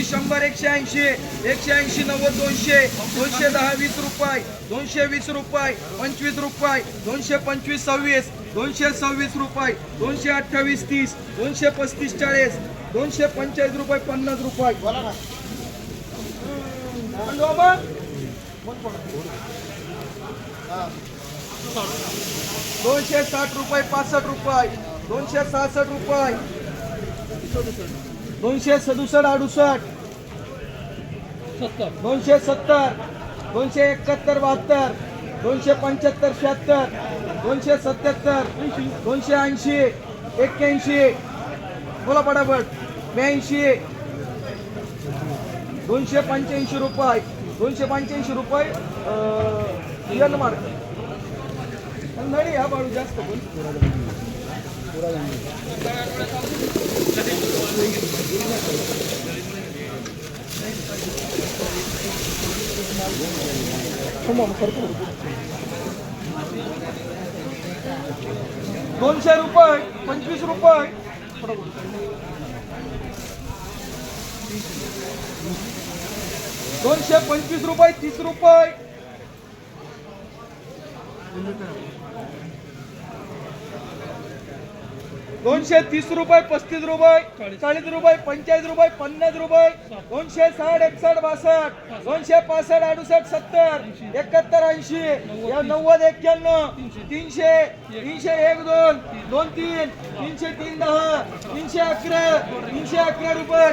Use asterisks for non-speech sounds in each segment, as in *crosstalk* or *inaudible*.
ऐंशी शंभर एकशे ऐंशी एकशे ऐंशी नव्वद दोनशे दोनशे दहा वीस रुपये दोनशे वीस रुपये पंचवीस रुपये दोनशे पंचवीस सव्वीस दोनशे सव्वीस रुपये दोनशे अठ्ठावीस तीस दोनशे पस्तीस चाळीस दोनशे पंचेचाळीस रुपये पन्नास रुपये. दोनशे साठ रुपये पासष्ट रुपये दोनशे सहासष्ट रुपये. दोनशे सदुसष्ट अडुसष्ट. दोनशे सत्तर. दोनशे एकाहत्तर बहात्तर दोनशे पंच्याहत्तर शहात्तर दोनशे सत्याहत्तर दोनशे ऐंशी एक्क्याऐंशी बोला पटापट ब्याऐंशी. दोनशे पंच्याऐंशी रुपये दोनशे पंच्याऐंशी रुपये यन मार्क नळी हा बाळू जास्त बोल. दोनशे रुपये पंचवीस रुपये. दोनशे पंचवीस रुपये तीस रुपये. दोनशे तीस रुपये पस्तीस रुपये चाळीस. रुपये पंचेचाळीस रुपये पन्नास रुपये. दोनशे साठ एकसष्ट बासष्ट. दोनशे पासष्ट अडुसष्ट सत्तर. एकाहत्तर ऐंशी. या नव्वद एक्क्याण्णव. तीनशे तीनशे एक दोन. दोन तीन. तीनशे तीन दहा. तीनशे अकरा. तीनशे अकरा रुपये.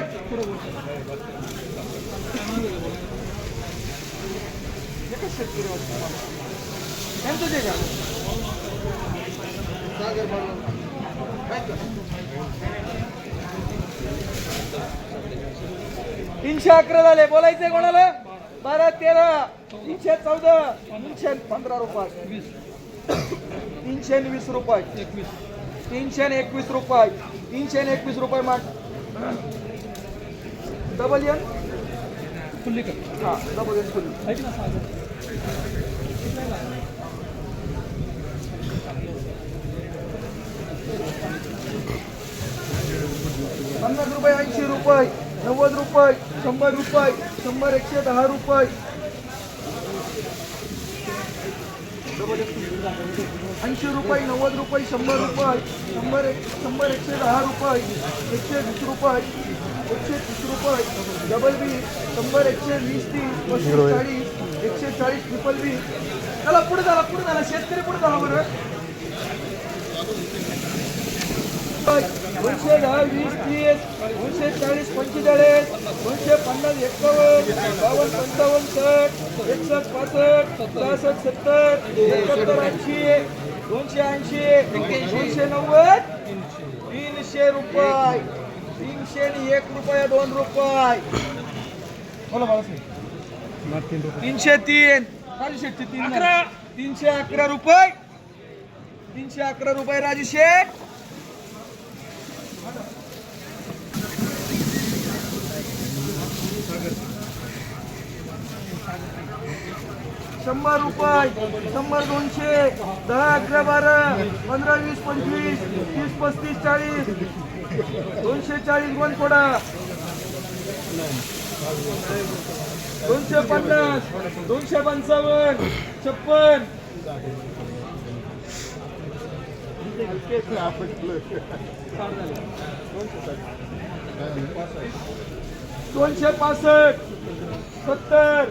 तीनशे अकरा झाले. बोलायचे कोणाला? बारा तेरा तीनशे चौदा तीनशे पंधरा रुपये. तीनशे वीस रुपये. तीनशे एकवीस रुपये. तीनशे एकवीस रुपये माग. डबल एन हा डबल एन फुल्ली पन्नास रुपये ऐंशी रुपये नव्वद रुपये शंभर रुपये शंभर एकशे दहा रुपये. ऐंशी रुपये नव्वद रुपये शंभर रुपये शंभर एक शंभर एकशे दहा रुपये एकशे वीस रुपये एकशे तीस रुपये डबल बी शंभर एकशे वीस तीस पस्तीस चाळीस एकशे चाळीस ट्रिपल बी चला पुढे झाला पुढे झाला शेतकरी पुढे झाला बरं. दोनशे दहा वीस तीस दोनशे चाळीस पंचेचाळीस दोनशे पन्नास एकावन्न बावन्न पंचावन्न साठ एकसष्ट पासष्ट सहासष्ट सत्तर एकाहत्तर ऐंशी दोनशे ऐंशी दोनशे नव्वद तीनशे रुपये तीनशे आणि एक रुपया दोन रुपये बोला बाळासाहेब तीनशे तीन तीनशे अकरा रुपये तीनशे अकरा रुपये राजू शेठ शंभर रुपये शंभर दोनशे दहा अकरा बारा पंधरा वीस पंचवीस तीस पस्तीस चाळीस दोनशे चाळीस वन कोडा दोनशे पन्नास दोनशे पंचावन्न छप्पन. दोनशे पासष्ट सत्तर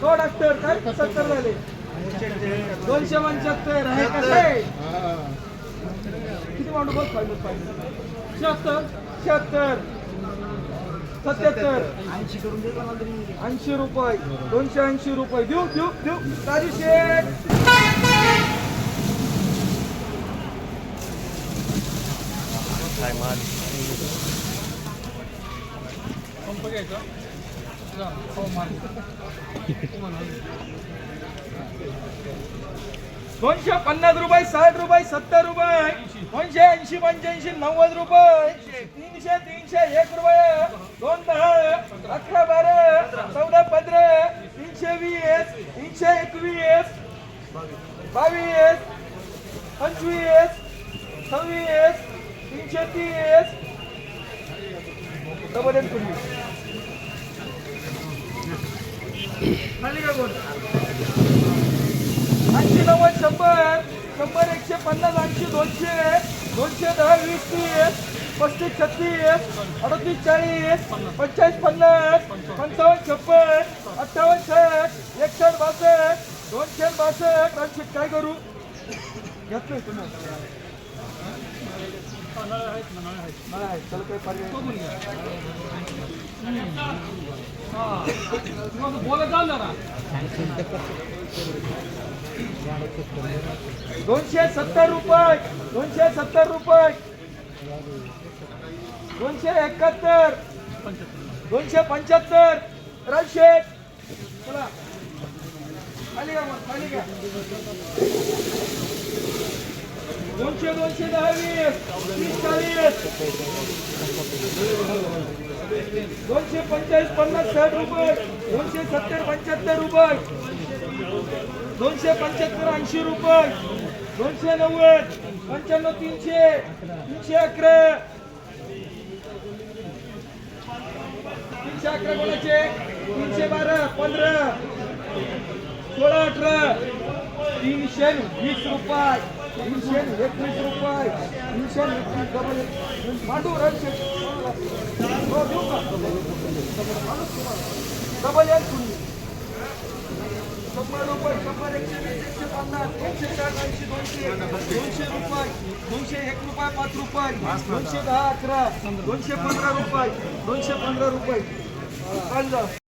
सोड अत्तर काय सत्तर झाले. दोनशे पंच्याहत्तर आहे का काय किती मांडू बघ पाहिजे पाहिजे शहात्तर शहात्तर सत्याहत्तर. ऐंशी करून ऐंशी रुपये. दोनशे ऐंशी रुपये. देऊ देऊ देऊ. राजू शेठ. *laughs* दोनशे पन्नास रुपये साठ रुपये सत्तर रुपये. दोनशे ऐंशी पंच्याऐंशी नव्वद रुपये. तीनशे तीनशे एक रुपये. दोन दहा अकरा बारा चौदा पंधरा तीनशे वीस तीनशे एकवीस बावीस पंचवीस सव्वीस तीनशे तीस. ऐंशी नव्वद शंभर. शंभर एकशे पन्नास ऐंशी दोनशे. दोनशे दहा वीस तीस. पस्तीस छत्तीस. अडतीस चाळीस. पंचेचाळीस पन्नास. पंचावन्न छप्पन. अठ्ठावन्न साठ. एकसष्ट बासष्ट. दोनशे बासष्ट. ऐंशी काय करू? घेतलं तुम्ही दोनशे सत्तर रुपये दोनशे सत्तर रुपये. दोनशे एकाहत्तर दोनशे पंच्याहत्तर. राजशे चला. खाली का मग, खाली का दोनशे दोनशे दहा वीस तीस चाळीस. दोनशे पंचेचाळीस पन्नास साठ रुपये. दोनशे सत्तर पंच्याहत्तर रुपये. दोनशे पंच्याहत्तर ऐंशी रुपये. दोनशे नव्वद पंच्याण्णव तीनशे. तीनशे अकरा. तीनशे अकरा कोणाचे? तीनशे बारा पंधरा. सोळा अठरा. तीनशे वीस रुपये. तीनशे एकवीस रुपये तीनशे एकवीस डबल एक. मांडू रनशे हो देऊ का डबल एक कुणी शंभर रुपये शंभर एकशे वीस एकशे पन्नास दोनशे चार ऐंशी दोनशे दोनशे रुपये दोनशे एक रुपये पाच रुपये दोनशे दहा अकरा दोनशे पंधरा रुपये दोनशे पंधरा रुपये चाललं